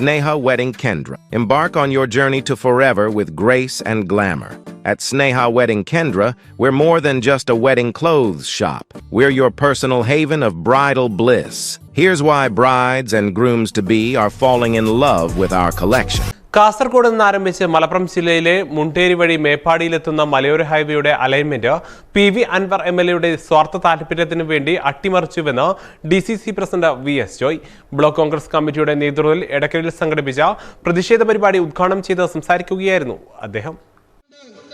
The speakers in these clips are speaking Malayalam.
Sneha Wedding Kendra. Embark on your journey to forever with grace and glamour. At Sneha Wedding Kendra, we're more than just a wedding clothes shop. We're your personal haven of bridal bliss. Here's why brides and grooms to be are falling in love with our collection. Kasaragod നിന്ന് ആരംഭിച്ച് മലപ്പുറം ജില്ലയിലെ മുണ്ടേരി വഴി മേപ്പാടിയിലെത്തുന്ന മലയോര ഹൈവേയുടെ alignment P V Anvar M L എയുടെ സ്വാർത്ഥ താല്പര്യത്തിനു വേണ്ടി അട്ടിമറിച്ചുവെന്ന് D C C president V S Joy. Block Congress കമ്മിറ്റിയുടെ നേതൃത്വത്തിൽ എടക്കരയിൽ സംഘടിപ്പിച്ച പ്രതിഷേധ പരിപാടി ഉദ്ഘാടനം ചെയ്ത് സംസാരിക്കുകയായിരുന്നു അദ്ദേഹം.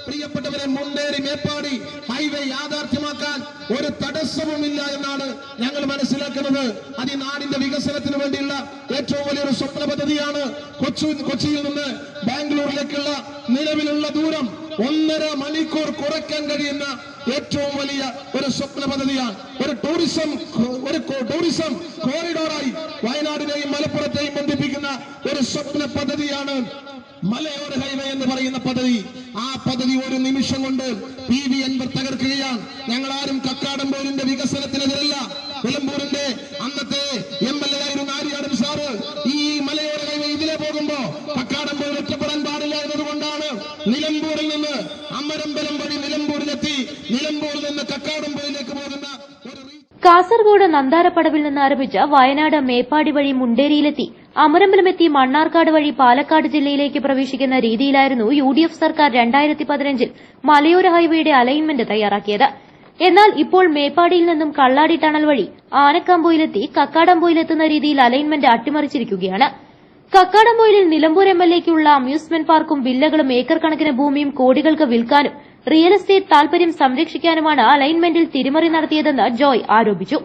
പ്രിയപ്പെട്ടവരെ മുണ്ടേരി മേപ്പാടി ഹൈവേ യാഥാർത്ഥ്യമാക്കാൻ ഒരു തടസ്സവുമില്ല എന്നാണ് ഞങ്ങൾ മനസ്സിലാക്കുന്നത്. അത് ഈ നാടിന്റെ വികസനത്തിന് വേണ്ടിയുള്ള ഏറ്റവും വലിയൊരു സ്വപ്ന പദ്ധതിയാണ് കൊച്ചു കൊച്ചിയിൽ നിന്ന് ബാംഗ്ലൂരിലേക്കുള്ള നിലവിലുള്ള ദൂരം ഒന്നര മണിക്കൂർ കുറയ്ക്കാൻ കഴിയുന്ന ഏറ്റവും വലിയ ഒരു സ്വപ്ന പദ്ധതിയാണ്. ഒരു ടൂറിസം ഒരു ടൂറിസം കോറിഡോറായി വയനാടിനെയും മലപ്പുറത്തെയും ബന്ധിപ്പിക്കുന്ന ഒരു സ്വപ്ന പദ്ധതിയാണ് മലയോര ഹൈവേ എന്ന് പറയുന്ന പദ്ധതി. ആ പദ്ധതി ഒരു നിമിഷം കൊണ്ട് പി വി അൻവർ തകർക്കുകയാണ്. ഞങ്ങൾ ആരും കക്കാടംപോലിന്റെ വികസനത്തിനെതിരല്ല. നിലമ്പൂരിന്റെ അന്നത്തെ എം എൽ എ ആയിരുന്ന ആര്യാടൻ സാറ്. ഈ മലയോര ഹൈവേ ഇതിലെ പോകുമ്പോ കക്കാടംപോർ ഒറ്റപ്പെടാൻ പാടില്ല എന്നതുകൊണ്ടാണ് നിലമ്പൂരിൽ നിന്ന് അമരമ്പലം വഴി നിലമ്പൂരിലെത്തി. നിലമ്പൂരിൽ നിന്ന് കക്കാടംപോയിലേക്ക് പോകുന്ന കാസർഗോഡ് നന്താരപ്പടവിൽ നിന്ന് ആരംഭിച്ച വയനാട് മേപ്പാടി വഴി മുണ്ടേരിയിലെത്തി. അമരമ്പലമെത്തി മണ്ണാർക്കാട് വഴി പാലക്കാട് ജില്ലയിലേക്ക് പ്രവേശിക്കുന്ന രീതിയിലായിരുന്നു യു ഡി എഫ് സർക്കാർ രണ്ടായിരത്തി പതിനഞ്ചിൽ മലയോര ഹൈവേയുടെ അലൈൻമെന്റ് തയ്യാറാക്കിയത്. എന്നാൽ ഇപ്പോൾ മേപ്പാടിയിൽ നിന്നും കള്ളാടി ടണൽ വഴി ആനക്കാമ്പോയിലെത്തി കക്കാടംപോയിലെത്തുന്ന രീതിയിൽ അലൈൻമെന്റ് അട്ടിമറിച്ചിരിക്കുകയാണ്. കക്കാടംപോയിലിൽ നിലമ്പൂർ എം എൽ എക്കുള്ള അമ്യൂസ്മെന്റ് പാർക്കും വില്ലകളും ഏക്കർ കണക്കിന് ഭൂമിയും കോടികൾക്ക് വിൽക്കാനും റിയൽ എസ്റ്റേറ്റ് താൽപര്യം സംരക്ഷിക്കാനുമാണ് അലൈൻമെന്റിൽ തിരിമറി നടത്തിയതെന്ന് ജോയ് ആരോപിച്ചു.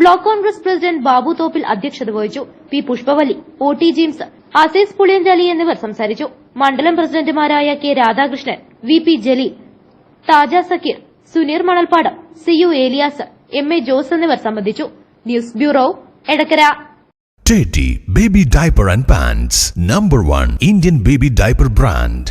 ബ്ലോക്ക് കോൺഗ്രസ് പ്രസിഡന്റ് ബാബു തോപ്പിൽ അധ്യക്ഷത വഹിച്ചു P Pushpavali O T James Azeez Puliyanchali എന്നിവർ സംസാരിച്ചു. മണ്ഡലം പ്രസിഡന്റുമാരായ K Radhakrishnan V P Jaleel Thaja Sakkeer Suneer Manalppadam C U Eliyas M A Jose എന്നിവർ സംബന്ധിച്ചു. News bureau Edakkara. Teddy Baby Diaper and Pants, number one Indian baby diaper brand.